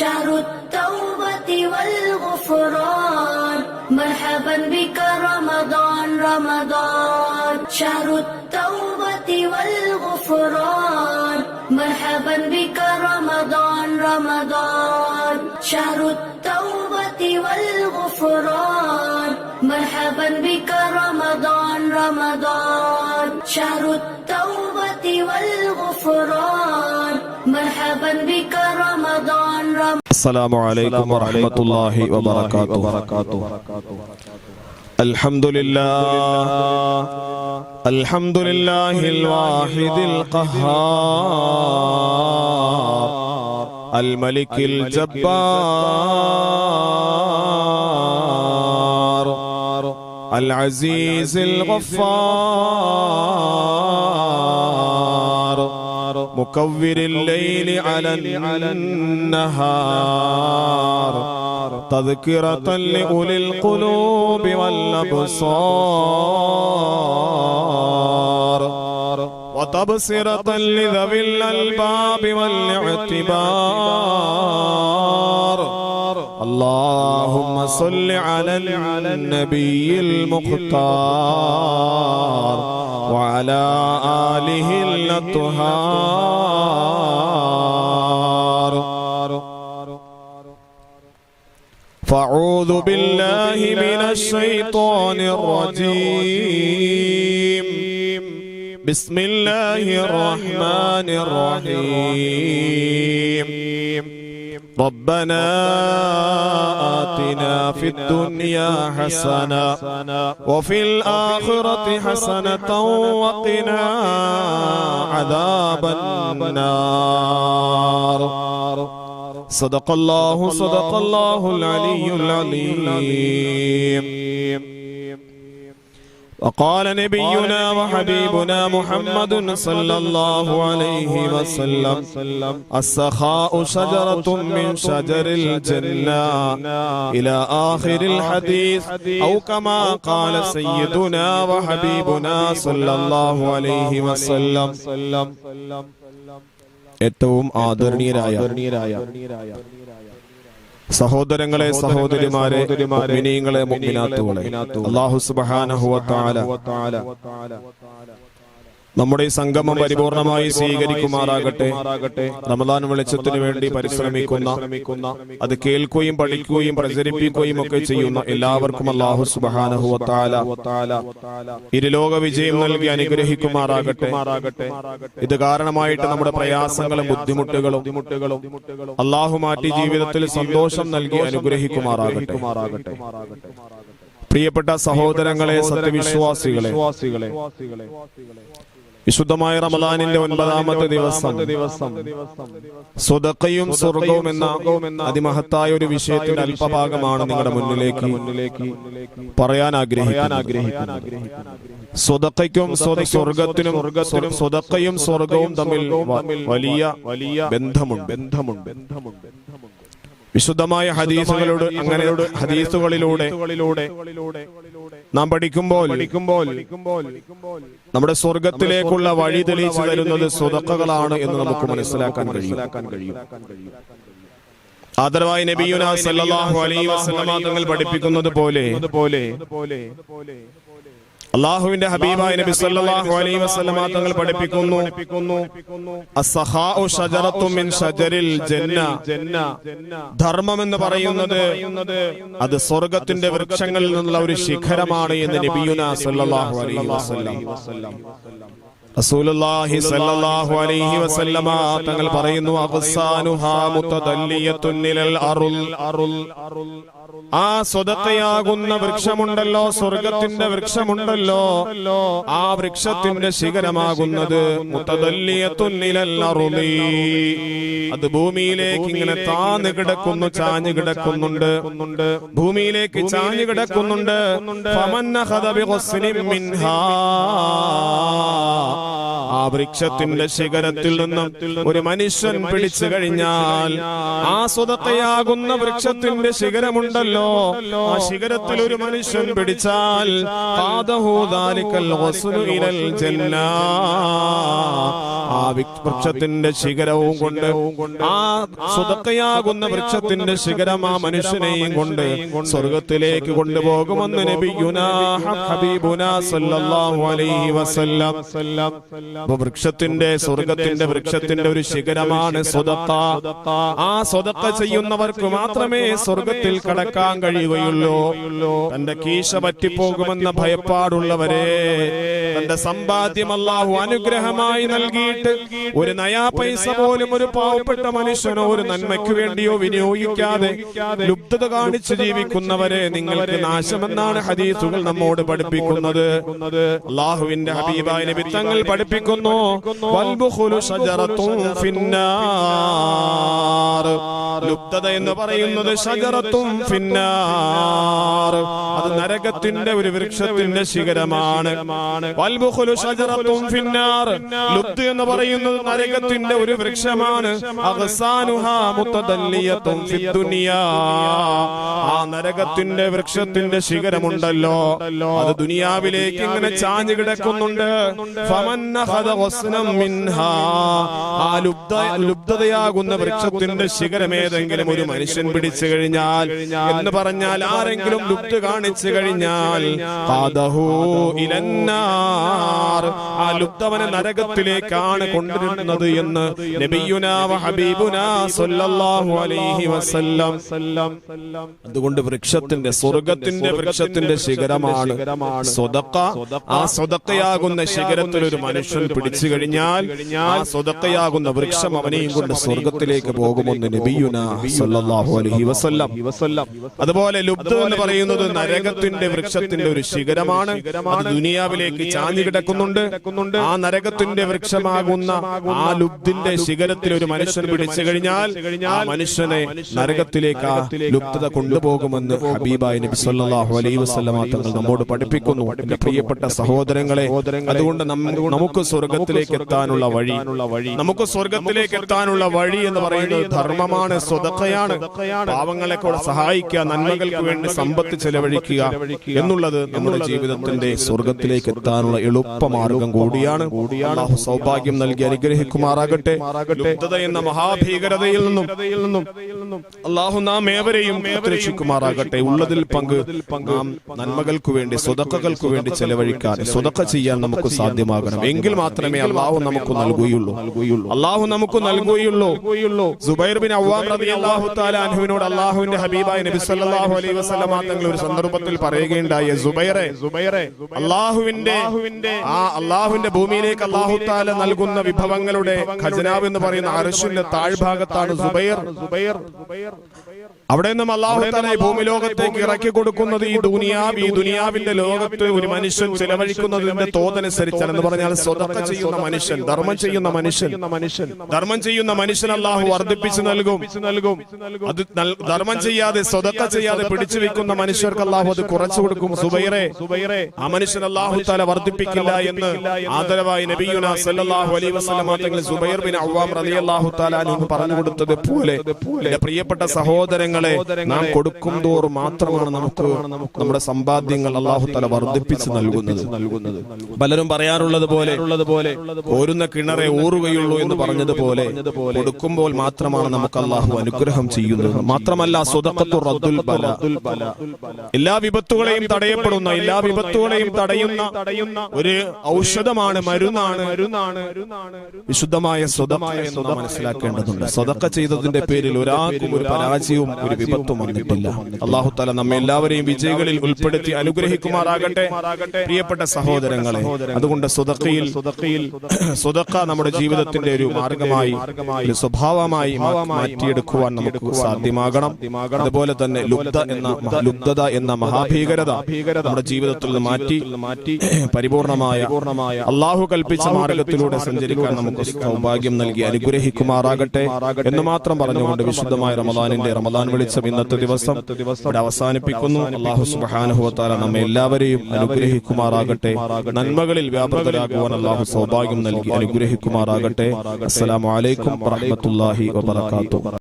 شهر التوبة والغفران. مرحبا بك رمضان رمضان. شهر التوبة والغفران. مرحبا بك رمضان رمضان. شهر التوبة والغفران. مرحبا بك رمضان رمضان. شهر التوبة والغفران. مرحبا بك رمضان رمضان. السلام عليكم ورحمة الله وبركاته. الحمد لله الحمد لله الواحد القهار الملك الجبار العزيز الغفار. مكور الليل على النهار تذكرة لأولي القلوب والأبصار وتبصرة لذوي الألباب والإعتبار. اللهم صل على النبي المختار وعلى آله الأطهار. فأعوذ بالله من الشيطان الرجيم. بسم الله الرحمن الرحيم. ربنا آتنا في الدنيا حسنة وفي الآخرة حسنة وقنا عذاب النار. صدق الله صدق الله العلي العليم وقال نبينا وحبيبنا محمد صلى الله عليه وسلم السخاء شجرة من شجر الجنة إلى آخر الحديث أو كما قال سيدنا وحبيبنا صلى الله عليه وسلم ഏറ്റവും ആദരണീയരായ സഹോദരങ്ങളെ സഹോദരിമാരെ മുഅ്മിനീങ്ങളെ മുഅ്മിനാത്തുകളെ അല്ലാഹു സുബ്ഹാനഹു വ തആല നമ്മുടെ ഈ സംഗമം പരിപൂർണമായി സ്വീകരിക്കുമാറാകട്ടെ. റമദാൻ വെളിച്ചത്തിന് വേണ്ടി പരിശ്രമിക്കുന്ന അത് കേൾക്കുകയും പഠിക്കുകയും പ്രചരിപ്പിക്കുകയും ഒക്കെ ചെയ്യുന്ന എല്ലാവർക്കും അള്ളാഹു തആല ഇരുലോക വിജയം നൽകി അനുഗ്രഹിക്കുമാറാകട്ടെ. ഇത് കാരണമായിട്ട് നമ്മുടെ പ്രയാസങ്ങളും ബുദ്ധിമുട്ടുകളും അള്ളാഹു മാറ്റി ജീവിതത്തിൽ സന്തോഷം നൽകി അനുഗ്രഹിക്കുമാറാകട്ടെ. പ്രിയപ്പെട്ട സഹോദരങ്ങളെ സത്യവിശ്വാസികളെ വിശുദ്ധമായ റമദാനിന്റെ ഒൻപതാമത്തെ ദിവസം. സ്വതക്കയും സ്വർഗവും എന്ന അതിമഹത്തായ ഒരു വിഷയത്തിന്റെ അല്പഭാഗമാണ് നിങ്ങളുടെ മുന്നിലേക്ക് പറയാൻ ആഗ്രഹിക്കാൻ ആഗ്രഹിക്കുന്നത്. സ്വതക്കയ്ക്കും സ്വർഗത്തിനും സ്വതക്കയും സ്വർഗവും തമ്മിൽ വലിയ വലിയ ബന്ധമുണ്ട്. ബന്ധമുണ്ട്. ബന്ധമുണ്ട്. വിശുദ്ധമായ ഹദീസുകളോട് അങ്ങനെ ഹദീസുകളിലൂടെ നാം പഠിക്കുമ്പോൾ പഠിക്കുമ്പോൾ നമ്മുടെ സ്വർഗത്തിലേക്കുള്ള വഴി തെളിയിച്ചു തരുന്നത് സ്വതക്കകളാണ് എന്ന് നമുക്ക് മനസ്സിലാക്കാൻ കഴിയും. ആദരവായി നബിയുന സല്ലല്ലാഹു അലൈഹി വസല്ലമ തങ്ങൾ പഠിപ്പിക്കുന്നത് പോലെ അള്ളാഹുവിന്റെ ഹബീബായ നബി സല്ലല്ലാഹു അലൈഹി വസല്ലമ തങ്ങൾ പഠിപ്പിക്കുന്നു. അസ്സഹാഉ ഷജറത്തു മിൻ ഷജരിൽ ജന്ന. ധർമ്മം എന്ന് പറയുന്നത് അത് സ്വർഗത്തിന്റെ വൃക്ഷങ്ങളിൽ നിന്നുള്ള ഒരു ശിഖരമാണ് എന്ന് നബിയുന സല്ലല്ലാഹു അലൈഹി വസല്ലം. റസൂലുള്ളാഹി സല്ലല്ലാഹു അലൈഹി വസല്ലമ തങ്ങൾ പറയുന്നു അബ്സാനുഹാ മുതദല്ലിയത്തുൻ അറുൽ അറുൽ. ആ സ്വതത്തയാകുന്ന വൃക്ഷമുണ്ടല്ലോ സ്വർഗത്തിന്റെ വൃക്ഷമുണ്ടല്ലോ. ആ വൃക്ഷത്തിന്റെ ശിഖരമാകുന്നത് മുത്തതല്ലിയത്തുന്നിലല്ലറുതി അത് ഭൂമിയിലേക്ക് ഇങ്ങനെ താന്ന് കിടക്കുന്നു ചാഞ്ഞു കിടക്കുന്നുണ്ട്. ഭൂമിയിലേക്ക് ചാഞ്ഞു കിടക്കുന്നുണ്ട്. മിൻഹാ. വൃക്ഷത്തിന്റെ ശിഖരത്തിൽ നിന്നും ഒരു മനുഷ്യൻ പിടിച്ചു കഴിഞ്ഞാൽ ആ സ്വതത്തയാകുന്ന വൃക്ഷത്തിന്റെ ശിഖരമുണ്ടല്ലോ. ആ ശിഖരത്തിൽ ഒരു മനുഷ്യൻ പിടിച്ചാൽ ആ വൃക്ഷത്തിന്റെ ശിഖരവും കൊണ്ട് ആ സ്വതക്കയാകുന്ന വൃക്ഷത്തിന്റെ ശിഖരം ആ മനുഷ്യനെയും കൊണ്ട് സ്വർഗത്തിലേക്ക് കൊണ്ടുപോകുമെന്ന് നബിയുനാ ഹബീബുനാ സല്ലല്ലാഹു അലൈഹി വസല്ലം. വൃക്ഷത്തിന്റെ സ്വർഗത്തിന്റെ വൃക്ഷത്തിന്റെ ഒരു ശിഖരമാണ് സ്വതത്ത. ആ സ്വതത്ത ചെയ്യുന്നവർക്ക് മാത്രമേ സ്വർഗത്തിൽ കടക്കാൻ കഴിയുകയുള്ളൂ. തന്റെ കീശ പറ്റിപ്പോകുമെന്ന ഭയപ്പാടുള്ളവരെ തന്റെ സമ്പാദ്യം അല്ലാഹു അനുഗ്രഹമായി നൽകിയിട്ട് ഒരു നയാ പൈസ പോലും ഒരു പാവപ്പെട്ട മനുഷ്യനോ ഒരു നന്മയ്ക്ക് വേണ്ടിയോ വിനിയോഗിക്കാതെ ലുപ്തത കാണിച്ചു ജീവിക്കുന്നവരെ നിങ്ങൾക്ക് നാശമെന്നാണ് ഹദീസുകൾ നമ്മോട് പഠിപ്പിക്കുന്നത്. അള്ളാഹുവിന്റെ ഹബീബായ നബി തങ്ങൾ പഠിപ്പിക്കുന്നു വൽബുഖുലു ലുപ്തത എന്ന് പറയുന്നത് ഷജറത്തും ഫിന്നാർ. അത് നരകത്തിന്റെ ഒരു വൃക്ഷത്തിന്റെ ശിഖരമാണ്. വൽബുഖുലു ഷജറത്തും ഫിന്നാർ. ലുബ്ധ എന്ന് പറയുന്നത് നരകത്തിന്റെ ഒരു വൃക്ഷമാണ്. ആ നരകത്തിന്റെ വൃക്ഷത്തിന്റെ ശിഖരമുണ്ടല്ലോ. അത് ദുനിയാവിലേക്ക് ഇങ്ങനെ ചാഞ്ഞു കിടക്കുന്നുണ്ട്. ഫമന്നഹദ. ആ ലുബ്ധ ലുബ്ധതയാകുന്ന വൃക്ഷത്തിന്റെ ശിഖരം ഏതെങ്കിലും ഒരു മനുഷ്യൻ പിടിച്ചു കഴിഞ്ഞാൽ എന്ന് പറഞ്ഞാൽ ആരെങ്കിലും ലുബ്ധ കാണിച്ചു കഴിഞ്ഞാൽ. ആ ലുബ്ധവനെ നരകത്തിലേക്കാണ് കൊണ്ടുവരുന്നത് എന്ന് അതുകൊണ്ട് വൃക്ഷത്തിന്റെ സ്വർഗത്തിന്റെ വൃക്ഷത്തിന്റെ ശിഖരമാണ്. സ്വതക്ക ആ സ്വതക്കയാകുന്ന ശിഖരത്തിൽ ഒരു മനുഷ്യൻ പിടിച്ചു കഴിഞ്ഞാൽ ആ സ്വതക്കയാകുന്ന വൃക്ഷം അവനെയും കൊണ്ട് സ്വർഗത്തിലേക്ക് പോകുമെന്ന് നബിയുന സല്ലല്ലാഹു അലൈഹി വസല്ലം. അതുപോലെ ലുബ്ധ എന്ന് പറയുന്നത് നരകത്തിന്റെ വൃക്ഷത്തിന്റെ ഒരു ശിഖരമാണ്. ദുനിയാവിലേക്ക് ചാഞ്ഞു കിടക്കുന്നുണ്ട്. ആ നരകത്തിന്റെ വൃക്ഷമാകുന്ന ആ ലുബ്ധിന്റെ ശിഖരത്തിൽ ഒരു മനുഷ്യൻ പിടിച്ചു കഴിഞ്ഞാൽ ആ മനുഷ്യനെ നരകത്തിലേക്ക് ആ ലുപ്തത കൊണ്ടുപോകുമെന്ന് ഹബീബായ നബി സല്ലല്ലാഹു അലൈഹി വസല്ലമ തങ്ങൾ നമ്മോട് പഠിപ്പിക്കുന്നു. പ്രിയപ്പെട്ട സഹോദരങ്ങളെ അതുകൊണ്ട് നമുക്ക് നമുക്ക് സ്വർഗത്തിലേക്ക് എത്താനുള്ള വഴി. നമുക്ക് സ്വർഗത്തിലേക്ക് എത്താനുള്ള വഴി എന്ന് പറയുന്നത് ധർമ്മമാണ് സ്വതക്കയാണ്. പാവങ്ങളെ കൂടെ സഹായിക്കുക നന്മകൾക്ക് വേണ്ടി സമ്പത്ത് ചെലവഴിക്കുക എന്നുള്ളത് നമ്മുടെ ജീവിതത്തിന്റെ സ്വർഗത്തിലേക്ക് എത്താനുള്ള എളുപ്പമാർഗം കൂടിയാണ്. അല്ലാഹു സൗഭാഗ്യം നൽകി അനുഗ്രഹിക്കുമാറാകട്ടെ. എന്ന മഹാഭീകരതയിൽ നിന്നും അള്ളാഹു നാം ഏവരെയും രക്ഷിക്കുമാറാകട്ടെ ഉള്ളതിൽ പങ്ക് നാം നന്മകൾക്ക് വേണ്ടി സ്വതക്കകൾക്ക് വേണ്ടി ചെലവഴിക്കാൻ സ്വതക്ക ചെയ്യാൻ നമുക്ക് സാധ്യമാകണം. എങ്കിൽ മാത്രമേ അള്ളാഹു നമുക്ക് നൽകുകയുള്ളൂ. അള്ളാഹു നമുക്ക് നൽകുകയുള്ളൂ. സുബൈർ ബിൻ അവ്വാം റളിയല്ലാഹു തആല അൻഹുവിനോട് അള്ളാഹുവിന്റെ ഹബീബായ നബി സല്ലല്ലാഹു അലൈഹി വസല്ലമ തങ്ങൾ ഒരു സന്ദർഭത്തിൽ പറയുകയുണ്ടായ സുബൈറെ സുബൈറെ അള്ളാഹുവിന്റെ ആ അള്ളാഹുവിന്റെ ഭൂമിയിലേക്ക് അള്ളാഹു താല നൽകുന്ന വിഭവങ്ങളുടെ ഖജനാവ് എന്ന് പറയുന്ന അർഷിന്റെ താഴ്ഭാഗത്താണ് സുബൈർ സുബൈർ. അവിടെ നിന്നും അള്ളാഹു തന്നെ ഭൂമി ലോകത്തേക്ക് ഇറക്കി കൊടുക്കുന്നത് ഈ ദുനിയാവ് ഈ ദുനിയാവിന്റെ ലോകത്ത് ഒരു മനുഷ്യൻ ചെലവഴിക്കുന്നതിന്റെ തോതനുസരിച്ചാണ് എന്ന് പറഞ്ഞാൽ സ്വതക്ക ചെയ്യുന്ന മനുഷ്യൻ ധർമ്മം ചെയ്യുന്ന മനുഷ്യൻ. മനുഷ്യൻ. ധർമ്മം ചെയ്യുന്ന മനുഷ്യൻ അള്ളാഹു വർദ്ധിപ്പിച്ച് നൽകും. നൽകും. അത് ധർമ്മം ചെയ്യാതെ സ്വതക്ക ചെയ്യാതെ പിടിച്ചു വെക്കുന്ന മനുഷ്യർക്ക് അള്ളാഹു അത് കുറച്ചു കൊടുക്കും. സുബൈറെ സുബൈറെ. ആ മനുഷ്യൻ അള്ളാഹു താല വർദ്ധിപ്പിക്കില്ല എന്ന് ആദരവായി നബിയുന സല്ലല്ലാഹു അലൈഹി തങ്ങൾ സുബൈർ ബിൻ അവ്വാം റളിയല്ലാഹു തആല പറഞ്ഞു കൊടുത്തത് പോലെ പ്രിയപ്പെട്ട പ്രിയപ്പെട്ട സഹോദരങ്ങളെ നാം കൊടുക്കും തോറും മാത്രമാണ് നമുക്ക് നമ്മുടെ സമ്പാദ്യങ്ങൾ അള്ളാഹു തല വർദ്ധിപ്പിച്ച് നൽകുന്നത്. പലരും പറയാറുള്ളത് പോലെ ഓരുന്ന കിണറെ ഊറുകയുള്ളൂ എന്ന് പറഞ്ഞതുപോലെ കൊടുക്കുമ്പോൾ മാത്രമാണ് നമുക്ക് അള്ളാഹു അനുഗ്രഹം ചെയ്യുന്നത്. മാത്രമല്ല സ്വതക്കത്തു റദ്ദുൽ ബല. എല്ലാ വിപത്തുകളെയും തടയപ്പെടുന്ന എല്ലാ വിപത്തുകളെയും തടയുന്ന തടയുന്ന ഒരു ഔഷധമാണ് മരുന്നാണ്. മരുന്നാണ്. വിശുദ്ധമായ സ്വതമായ മനസ്സിലാക്കേണ്ടതുണ്ട്. സ്വതക്ക ചെയ്തതിന്റെ പേരിൽ ഒരാൾക്കും ഒരു പരാജയവും ഒരു വിപത്തും വന്നിട്ടില്ല. അള്ളാഹു തല നമ്മെ എല്ലാവരെയും വിജയികളിൽ ഉൾപ്പെടുത്തി അനുഗ്രഹിക്കുമാറാകട്ടെ. പ്രിയപ്പെട്ട സഹോദരങ്ങളെ അതുകൊണ്ട് സ്വതക്കയിൽ സുതക്ക നമ്മുടെ ജീവിതത്തിന്റെ ഒരു മാർഗമായി ഒരു സ്വഭാവമായി മാറ്റിയെടുക്കുവാൻ നമുക്ക് സാധ്യമാകണം. അതുപോലെ തന്നെ ലുബ്ധ എന്ന ലുബ്ധത എന്ന മഹാഭീകരത നമ്മുടെ ജീവിതത്തിൽ നിന്ന് മാറ്റി മാറ്റി പരിപൂർണമായ അള്ളാഹു കൽപ്പിച്ച മാർഗത്തിലൂടെ സഞ്ചരിക്കാൻ നമുക്ക് സൗഭാഗ്യം നൽകി അനുഗ്രഹിക്കുമാറാകട്ടെ എന്ന് മാത്രം പറഞ്ഞുകൊണ്ട് വിശുദ്ധമായ റമദാനിന്റെ റമദാൻ വെളിച്ചം ഇന്നത്തെ ദിവസം ഇവിടെ അവസാനിപ്പിക്കുന്നു. അള്ളാഹു സുബാനുഹുവത്താല നമ്മെ എല്ലാവരെയും അനുഗ്രഹിക്കുമാറാകട്ടെ. നന്മകളിൽ വ്യാപൃതരാകുവാൻ അള്ളാഹു സൗഭാഗ്യം നൽകി അനുഗ്രഹിക്കുമാറാകട്ടെ. അസ്സലാമു അലൈക്കും വറഹ്മത്തുള്ളാഹി വബറകാതുഹു.